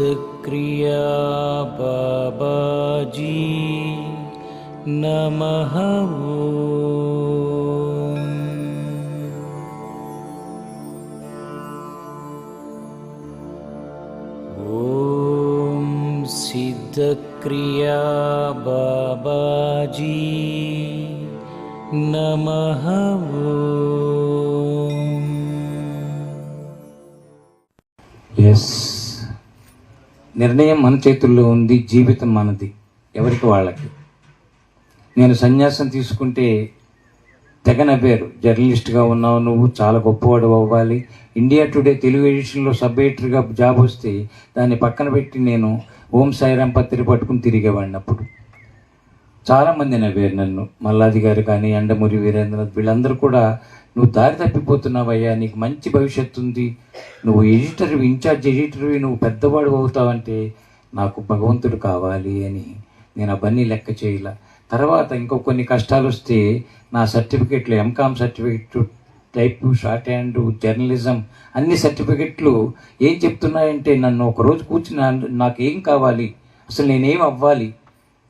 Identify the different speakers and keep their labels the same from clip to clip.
Speaker 1: सिद्धक्रिया बाबाजी नमः ॐ। सिद्धक्रिया बाबाजी नमः ॐ।
Speaker 2: నిర్ణయం మన చేతుల్లో ఉంది జీవితం మనది ఎవరికి వాళ్ళకి. నేను సన్యాసం తీసుకుంటే తెగ నవ్వారు జర్నలిస్ట్గా ఉన్నావు నువ్వు చాలా గొప్పవాడు అవ్వాలి. ఇండియా టుడే తెలుగు ఎడిషన్లో సబ్ ఎడిటర్గా జాబ్ వస్తే దాన్ని పక్కన పెట్టి నేను ఓం సాయిరాం పత్రిక పట్టుకుని తిరిగేవాడిని అప్పుడు. చాలామంది నవ్వారు నన్ను. మల్లాది గారు కానీ ఎండమూరి వీరేంద్రనాథ్ వీళ్ళందరూ కూడా నువ్వు దారి తప్పిపోతున్నావయ్యా నీకు మంచి భవిష్యత్తు ఉంది. నువ్వు ఎడిటర్ ఇన్ఛార్జ్ ఎడిటర్వి నువ్వు పెద్దవాడు అవుతావంటే నాకు భగవంతుడు కావాలి అని నేను అవన్నీ లెక్క చేయలే. తర్వాత ఇంకో కొన్ని కష్టాలు వస్తే నా సర్టిఫికెట్లు MCom certificate type shorthand journalism అన్ని సర్టిఫికెట్లు ఏం చెప్తున్నాయంటే నన్ను ఒక రోజు కూర్చుని నాకు నాకేం కావాలి? అసలు నేనేం అవ్వాలి?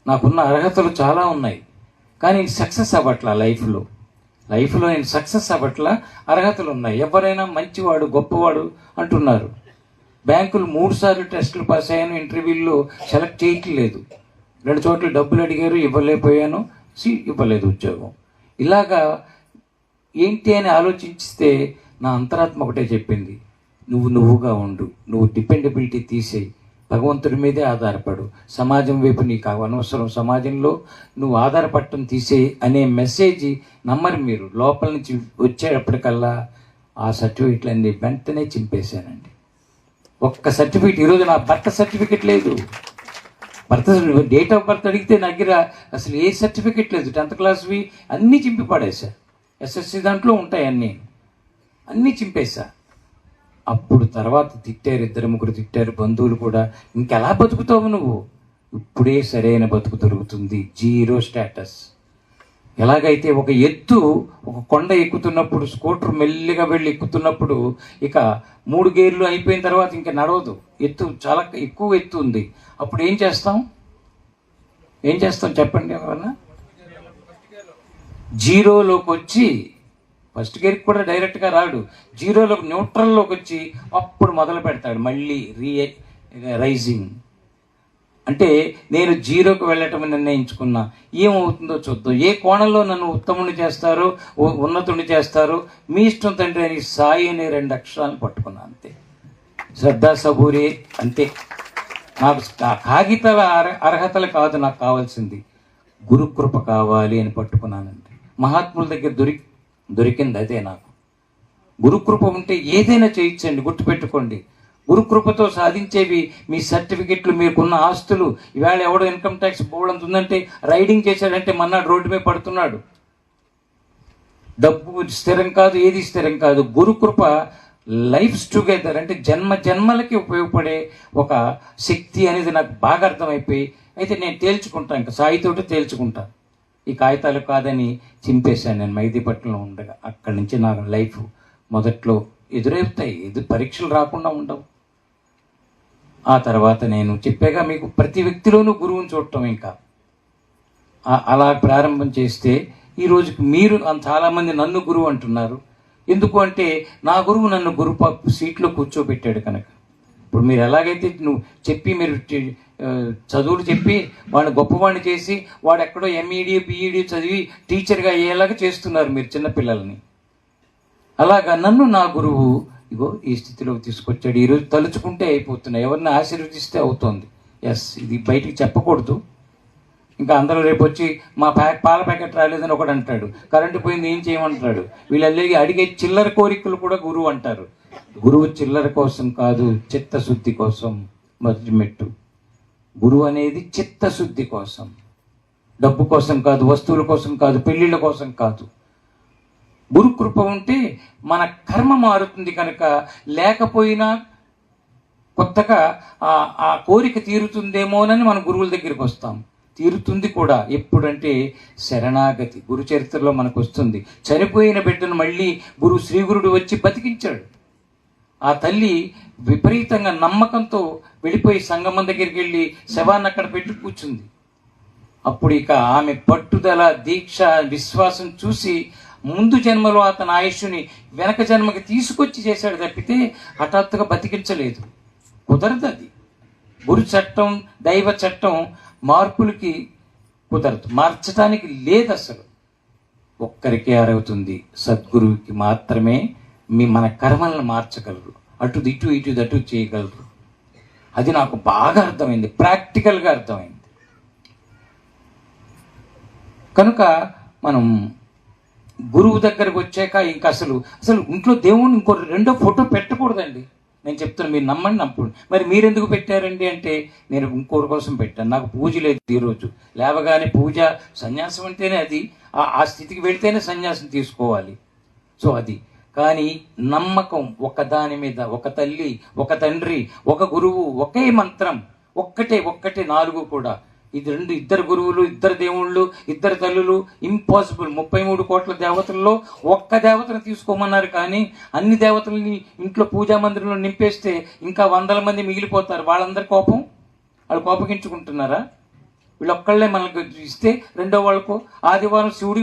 Speaker 2: నాకున్న అర్హతలు చాలా ఉన్నాయి. కానీ సక్సెస్ అవ్వట్లా లైఫ్లో. లైఫ్లో నేను సక్సెస్ అవ్వట్లా అర్హతలు ఉన్నాయి. ఎవరైనా మంచివాడు గొప్పవాడు అంటున్నారు. బ్యాంకులు మూడు సార్లు టెస్టులు పాస్ అయ్యాను ఇంటర్వ్యూల్లో సెలెక్ట్ చేయట్లేదు. రెండు చోట్ల డబ్బులు అడిగారు ఇవ్వలేకపోయాను. సి ఇవ్వలేదు ఉద్యోగం. ఇలాగా ఏంటి అని ఆలోచిస్తే నా అంతరాత్మ ఒకటే చెప్పింది. నువ్వు నువ్వుగా ఉండు. నువ్వు డిపెండబిలిటీ తీసేయి. భగవంతుడి మీదే ఆధారపడు. సమాజం వైపు నీకు అనవసరం. సమాజంలో నువ్వు ఆధారపడటం తీసేయి అనే మెసేజ్ నమ్మరు మీరు. లోపల నుంచి వచ్చేటప్పటికల్లా ఆ సర్టిఫికెట్లన్నీ వెంటనే చింపేశానండి. ఒక్క సర్టిఫికెట్ ఈరోజు నా బర్త్ సర్టిఫికెట్ లేదు. బర్త్ డేట్ ఆఫ్ బర్త్ అడిగితే నా దగ్గర అసలు ఏ సర్టిఫికెట్ లేదు. టెన్త్ క్లాస్వి అన్నీ చింపి పడేశా. ఎస్ఎస్సి దాంట్లో ఉంటాయి అన్నీ. అన్నీ చింపేశా. అప్పుడు తర్వాత తిట్టారు ఇద్దరు ముగ్గురు తిట్టారు బంధువులు కూడా ఇంకెలా బతుకుతావు నువ్వు? ఇప్పుడే సరైన బతుకు దొరుకుతుంది జీరో స్టేటస్. ఎలాగైతే ఒక ఎత్తు ఒక కొండ ఎక్కుతున్నప్పుడు స్కూటర్ మెల్లిగా వెళ్ళి ఎక్కుతున్నప్పుడు ఇక మూడు గేర్లు అయిపోయిన తర్వాత ఇంకా నడవదు. ఎత్తు చాలా ఎక్కువ ఎత్తు ఉంది. అప్పుడు ఏం చేస్తాం? ఏం చేస్తాం చెప్పండి ఎవరన్నా? జీరోలోకి వచ్చి ఫస్ట్ గేర్కి కూడా డైరెక్ట్గా రాడు. జీరోలోకి న్యూట్రల్లోకి వచ్చి అప్పుడు మొదలు పెడతాడు. మళ్ళీ రీ రైజింగ్. అంటే నేను జీరోకి వెళ్ళటం నిర్ణయించుకున్నా. ఏమవుతుందో చూద్దాం. ఏ కోణంలో నన్ను ఉత్తముని చేస్తారు? ఉన్నతుని చేస్తారు? మీ ఇష్టం తండ్రి అని సాయి అనే రెండు అక్షరాలను పట్టుకున్నా అంతే. శ్రద్ధా సబూరే అంతే. నాకు కాగితాల అర- అర్హతలు కాదు నాకు కావాల్సింది. గురుకృప కావాలి అని పట్టుకున్నానండి మహాత్ముల దగ్గర దొరికి దొరికింది అదే నాకు. గురుకృప ఉంటే ఏదైనా చేయించండి గుర్తుపెట్టుకోండి. గురుకృపతో సాధించేవి మీ సర్టిఫికెట్లు మీకున్న ఆస్తులు. ఇవాళ ఎవడో ఇన్కమ్ ట్యాక్స్ బోర్డు ఉందంటే రైడింగ్ చేశాడంటే మన్నాడు రోడ్డు మీద పడుతున్నాడు. డబ్బు స్థిరం కాదు ఏది స్థిరం కాదు. గురుకృప లైఫ్స్ టుగెదర్ అంటే జన్మ జన్మలకి ఉపయోగపడే ఒక శక్తి అనేది నాకు బాగా అర్థమైపోయి అయితే నేను తేల్చుకుంటాను ఇంకా సాయితోటి తేల్చుకుంటాను ఈ కాగితాలు కాదని చింపేశాను నేను మైదీపట్నంలో ఉండగా. అక్కడి నుంచి నాకు లైఫ్ మొదట్లో ఎదురేపుతాయి ఎదురు పరీక్షలు రాకుండా ఉండవు. ఆ తర్వాత నేను చెప్పాగా మీకు ప్రతి వ్యక్తిలోనూ గురువుని చూడటం ఇంకా. అలా ప్రారంభం చేస్తే ఈ రోజుకి మీరు చాలామంది నన్ను గురువు అంటున్నారు. ఎందుకు అంటే నా గురువు నన్ను గురువు సీట్లో కూర్చోబెట్టాడు కనుక. ఇప్పుడు మీరు ఎలాగైతే నువ్వు చెప్పి మీరు చదువులు చెప్పి వాడిని గొప్పవాడిని చేసి వాడు ఎక్కడో ఎంఈడి బిఈడి చదివి టీచర్గా అయ్యేలాగా చేస్తున్నారు మీరు చిన్నపిల్లల్ని అలాగా నన్ను నా గురువు ఇగో ఈ స్థితిలోకి తీసుకొచ్చాడు. ఈరోజు తలుచుకుంటే అయిపోతున్నాయి. ఎవరిని ఆశీర్వదిస్తే అవుతోంది. ఎస్ ఇది బయటికి చెప్పకూడదు. ఇంకా అందరూ రేపు వచ్చి మా ప్యాక్ పాల ప్యాకెట్ రాలేదని ఒకడు అంటాడు. కరెంటు పోయింది ఏం చేయమంటాడు? వీళ్ళు అడిగే చిల్లర కోరికలు కూడా గురువు అంటారు. గురువు చిల్లర కోసం కాదు చిత్తశుద్ధి కోసం మొదటి మెట్టు. గురువు అనేది చిత్తశుద్ధి కోసం. డబ్బు కోసం కాదు వస్తువుల కోసం కాదు పెళ్ళిళ్ళ కోసం కాదు. గురు కృప ఉంటే మన కర్మ మారుతుంది కనుక లేకపోయినా కొత్తగా ఆ ఆ కోరిక తీరుతుందేమోనని మన గురువుల దగ్గరికి వస్తాం. తీరుతుంది కూడా. ఎప్పుడంటే శరణాగతి. గురు చరిత్రలో మనకు వస్తుంది. చనిపోయిన బిడ్డను మళ్ళీ గురు శ్రీగురుడు వచ్చి బతికించాడు. ఆ తల్లి విపరీతంగా నమ్మకంతో వెళ్ళిపోయి సంగమం దగ్గరికి వెళ్ళి శవాన్ని అక్కడ పెట్టి కూర్చుంది. అప్పుడు ఇక ఆమె పట్టుదల దీక్ష విశ్వాసం చూసి ముందు జన్మలో అతని ఆయుష్ని వెనక జన్మకి తీసుకొచ్చి చేశాడు తప్పితే హఠాత్తుగా బతికించలేదు. కుదరదు అది. గురు చట్టం దైవ చట్టం మార్పులకి కుదరదు. మార్చడానికి లేదు అసలు. ఒక్కరికే అరుగుతుంది సద్గురువుకి మాత్రమే మీ మన కర్మలను మార్చగలరు. అటు ఇటు ఇటు అటు చేయగలరు. అది నాకు బాగా అర్థమైంది. ప్రాక్టికల్గా అర్థమైంది. కనుక మనం గురువు దగ్గరకు వచ్చాక ఇంకా అసలు అసలు ఇంట్లో దేవుణ్ణి ఇంకో రెండో ఫోటో పెట్టకూడదండి. నేను చెప్తున్నాను మీరు నమ్మండి నమ్ముకోండి. మరి మీరెందుకు పెట్టారండి అంటే నేను ఇంకోరి కోసం పెట్టాను. నాకు పూజ లేదు ఈరోజు. లేవగానే పూజ సన్యాసం అంటేనే అది. ఆ- స్థితికి వెళితేనే సన్యాసం తీసుకోవాలి. సో అది. కానీ నమ్మకం ఒక దాని మీద ఒక తల్లి ఒక తండ్రి ఒక గురువు ఒకే మంత్రం ఒక్కటే ఒక్కటే నాలుగు కూడా. ఇది రెండు ఇద్దరు గురువులు ఇద్దరు దేవుళ్ళు ఇద్దరు తల్లులు ఇంపాసిబుల్ ముప్పై మూడు కోట్ల దేవతల్లో ఒక్క దేవతను తీసుకోమన్నారు కానీ అన్ని దేవతల్ని ఇంట్లో పూజా మందిరంలో నింపేస్తే ఇంకా వందల మంది మిగిలిపోతారు. వాళ్ళందరి కోపం? వాళ్ళు కోపగించుకుంటున్నారా? వీళ్ళొక్కళ్ళే మనకు ఇస్తే రెండో వాళ్ళకు ఆదివారం శివుడి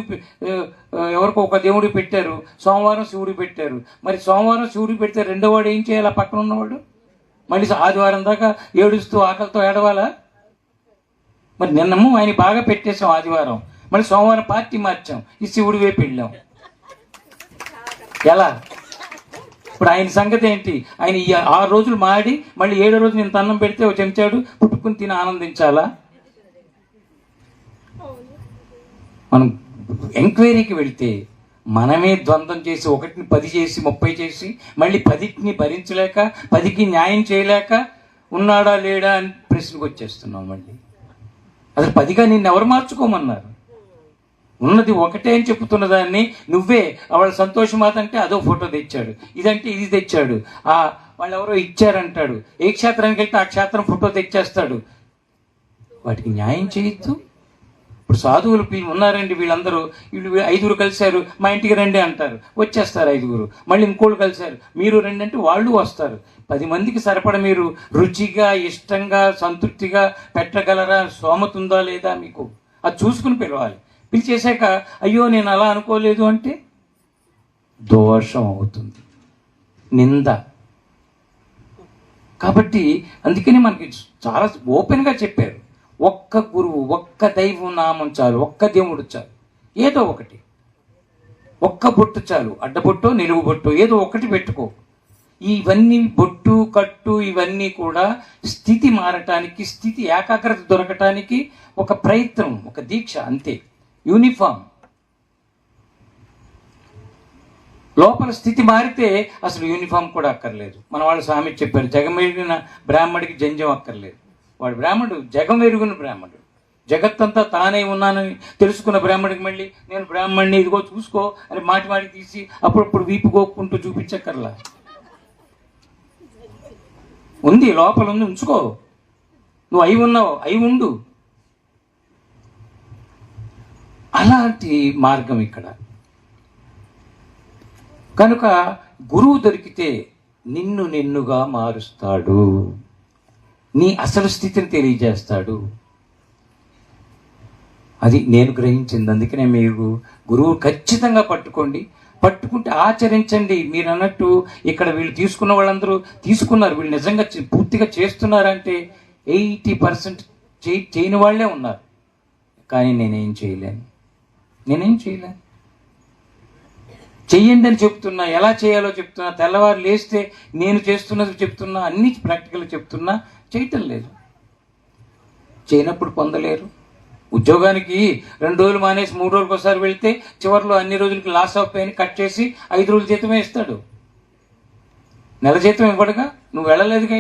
Speaker 2: ఎవరికో ఒక దేవుడు పెట్టారు సోమవారం శివుడు పెట్టారు. మరి సోమవారం శివుడు పెడితే రెండో వాడు ఏం చేయాలి పక్కన ఉన్నవాడు? మళ్ళీ ఆదివారం దాకా ఏడుస్తూ ఆకలితో ఏడవాలా? మరి నిన్నము ఆయన బాగా పెట్టేశాం ఆదివారం. మళ్ళీ సోమవారం పార్టీ మార్చాం ఈ శివుడి వైపు వెళ్ళాం ఎలా? ఇప్పుడు ఆయన సంగతి ఏంటి? ఆయన ఈ ఆరు రోజులు మాడి మళ్ళీ ఏడో రోజు నేను తన్నం పెడితే ఒక చెంచాడు పుట్టుకుని తిని ఆనందించాలా? మనం ఎంక్వైరీకి వెళితే మనమే ద్వంద్వం చేసి ఒకటిని పది చేసి ముప్పై చేసి మళ్ళీ పదిటిని భరించలేక పదికి న్యాయం చేయలేక ఉన్నాడా లేడా అని ప్రశ్నకు వచ్చేస్తున్నాం మళ్ళీ. అసలు పదిగా నిన్ను ఎవరు మార్చుకోమన్నారు? ఉన్నది ఒకటే అని చెప్తున్న దాన్ని నువ్వే వాళ్ళ సంతోషం అంటే అదో ఫోటో తెచ్చాడు ఇదంటే ఇది తెచ్చాడు ఆ వాళ్ళు ఎవరో ఇచ్చారంటాడు ఏ క్షేత్రానికి వెళ్తే ఆ క్షేత్రం ఫోటో తెచ్చేస్తాడు. వాటికి న్యాయం చేయొద్దు? ఇప్పుడు సాధువులు ఉన్నారండి వీళ్ళందరూ. వీళ్ళు ఐదుగురు కలిశారు మా ఇంటికి రండి అంటారు. వచ్చేస్తారు ఐదుగురు. మళ్ళీ ఇంకోళ్ళు కలిశారు. మీరు రండి అంటే వాళ్ళు వస్తారు. పది మందికి సరిపడ మీరు రుచిగా ఇష్టంగా సంతృప్తిగా పెట్టగలరా? సోమత ఉందా లేదా మీకు? అది చూసుకుని పిలవాలి. పిలిచేశాక అయ్యో నేను అలా అనుకోలేదు అంటే దోషం అవుతుంది. నింద. కాబట్టి అందుకని మనకి చాలా ఓపెన్గా చెప్పారు. ఒక్క గురువు ఒక్క దైవం నామం చాలు ఒక్క దేవుడు చాలు. ఏదో ఒకటి. ఒక్క బొట్టు చాలు. అడ్డబొట్టు నిలువు బొట్టు ఏదో ఒకటి పెట్టుకో. ఇవన్నీ బొట్టు కట్టు ఇవన్నీ కూడా స్థితి మారటానికి స్థితి ఏకాగ్రత దొరకటానికి ఒక ప్రయత్నం ఒక దీక్ష అంతే. యూనిఫామ్. లోపల స్థితి మారితే అసలు యూనిఫామ్ కూడా అక్కర్లేదు. మన వాళ్ళు స్వామి చెప్పారు జగమేడిన బ్రాహ్మడికి జంజం అక్కర్లేదు. వాడు బ్రాహ్మణుడు జగం ఎరుగున బ్రాహ్మణుడు. జగత్తంతా తానే ఉన్నానని తెలుసుకున్న బ్రాహ్మడికి మళ్ళీ నేను బ్రాహ్మణ్ణి ఇదిగో చూసుకో అని మాటి మాటి తీసి అప్పుడప్పుడు వీపు చూపించక్కర్లా. ఉంది లోపల ఉంది ఉంచుకో. నువ్వు అయి ఉన్నావు అయి ఉండు. అలాంటి మార్గం ఇక్కడ. కనుక గురువు దొరికితే నిన్ను నిన్నుగా మారుస్తాడు. నీ అసలు స్థితిని తెలియజేస్తాడు. అది నేను గ్రహించింది అందుకనే మీరు గురువు ఖచ్చితంగా పట్టుకోండి. పట్టుకుంటే ఆచరించండి. మీరు అన్నట్టు ఇక్కడ వీళ్ళు తీసుకున్న వాళ్ళందరూ తీసుకున్నారు. వీళ్ళు నిజంగా చే- పూర్తిగా చేస్తున్నారంటే ఎయిటీ పర్సెంట్ చేయని వాళ్ళే ఉన్నారు. కానీ నేనేం చేయలేను. నేనేం చేయలేను. చెయ్యండి అని చెప్తున్నా. ఎలా చేయాలో చెప్తున్నా. తెల్లవారు లేస్తే నేను చేస్తున్నది చెప్తున్నా. అన్ని ప్రాక్టికల్ చెప్తున్నా. చేయటం లేదు. చేయనప్పుడు పొందలేరు. ఉద్యోగానికి రెండు రోజులు మానేసి మూడు రోజులకు ఒకసారి వెళ్తే చివరిలో అన్ని రోజులకి లాస్ ఆఫ్ పేని కట్ చేసి ఐదు రోజుల జీతమే ఇస్తాడు నెల జీతం ఇవ్వడుగా? నువ్వు వెళ్ళలేదుగా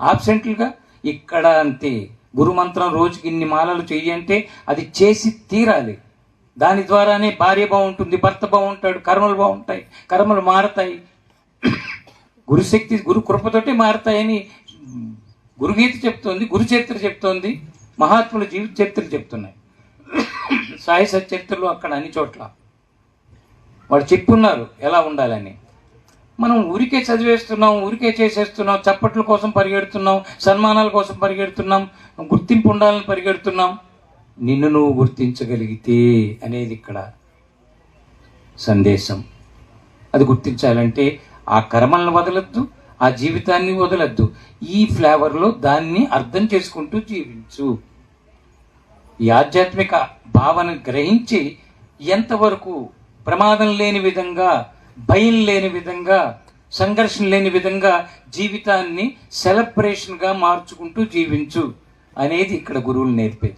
Speaker 2: ఆబ్సెంట్లుగా ఇక్కడ అంతే. గురుమంత్రం రోజుకి ఇన్ని మాలలు చెయ్యంటే అది చేసి తీరాలి. దాని ద్వారానే భార్య బాగుంటుంది భర్త బాగుంటాడు కర్మలు బాగుంటాయి కర్మలు మారతాయి. గురుశక్తి గురు కృపతోటే మారతాయని గురుగీత చెప్తోంది గురు చరిత్ర చెప్తోంది మహాత్ముల జీవిత చరిత్రలు చెప్తున్నాయి. సాయి సచరిత్రలు అక్కడ అన్ని చోట్ల. వాడు చెప్పున్నారు ఎలా ఉండాలని. మనం ఊరికే చదివేస్తున్నాం ఊరికే చేసేస్తున్నాం చప్పట్ల కోసం పరిగెడుతున్నాం సన్మానాల కోసం పరిగెడుతున్నాం గుర్తింపు ఉండాలని పరిగెడుతున్నాం. నిన్ను నువ్వు గుర్తించగలిగితే అనేది ఇక్కడ సందేశం. అది గుర్తించాలంటే ఆ కర్మలను వదలొద్దు ఆ జీవితాన్ని వదలద్దు. ఈ ఫ్లేవర్లో దాన్ని అర్థం చేసుకుంటూ జీవించు. ఈ ఆధ్యాత్మిక భావన గ్రహించి ఎంతవరకు ప్రమాదం లేని విధంగా భయం లేని విధంగా సంఘర్షణ లేని విధంగా జీవితాన్ని సెలబ్రేషన్గా మార్చుకుంటూ జీవించు అనేది ఇక్కడ గురువులు నేర్పేది.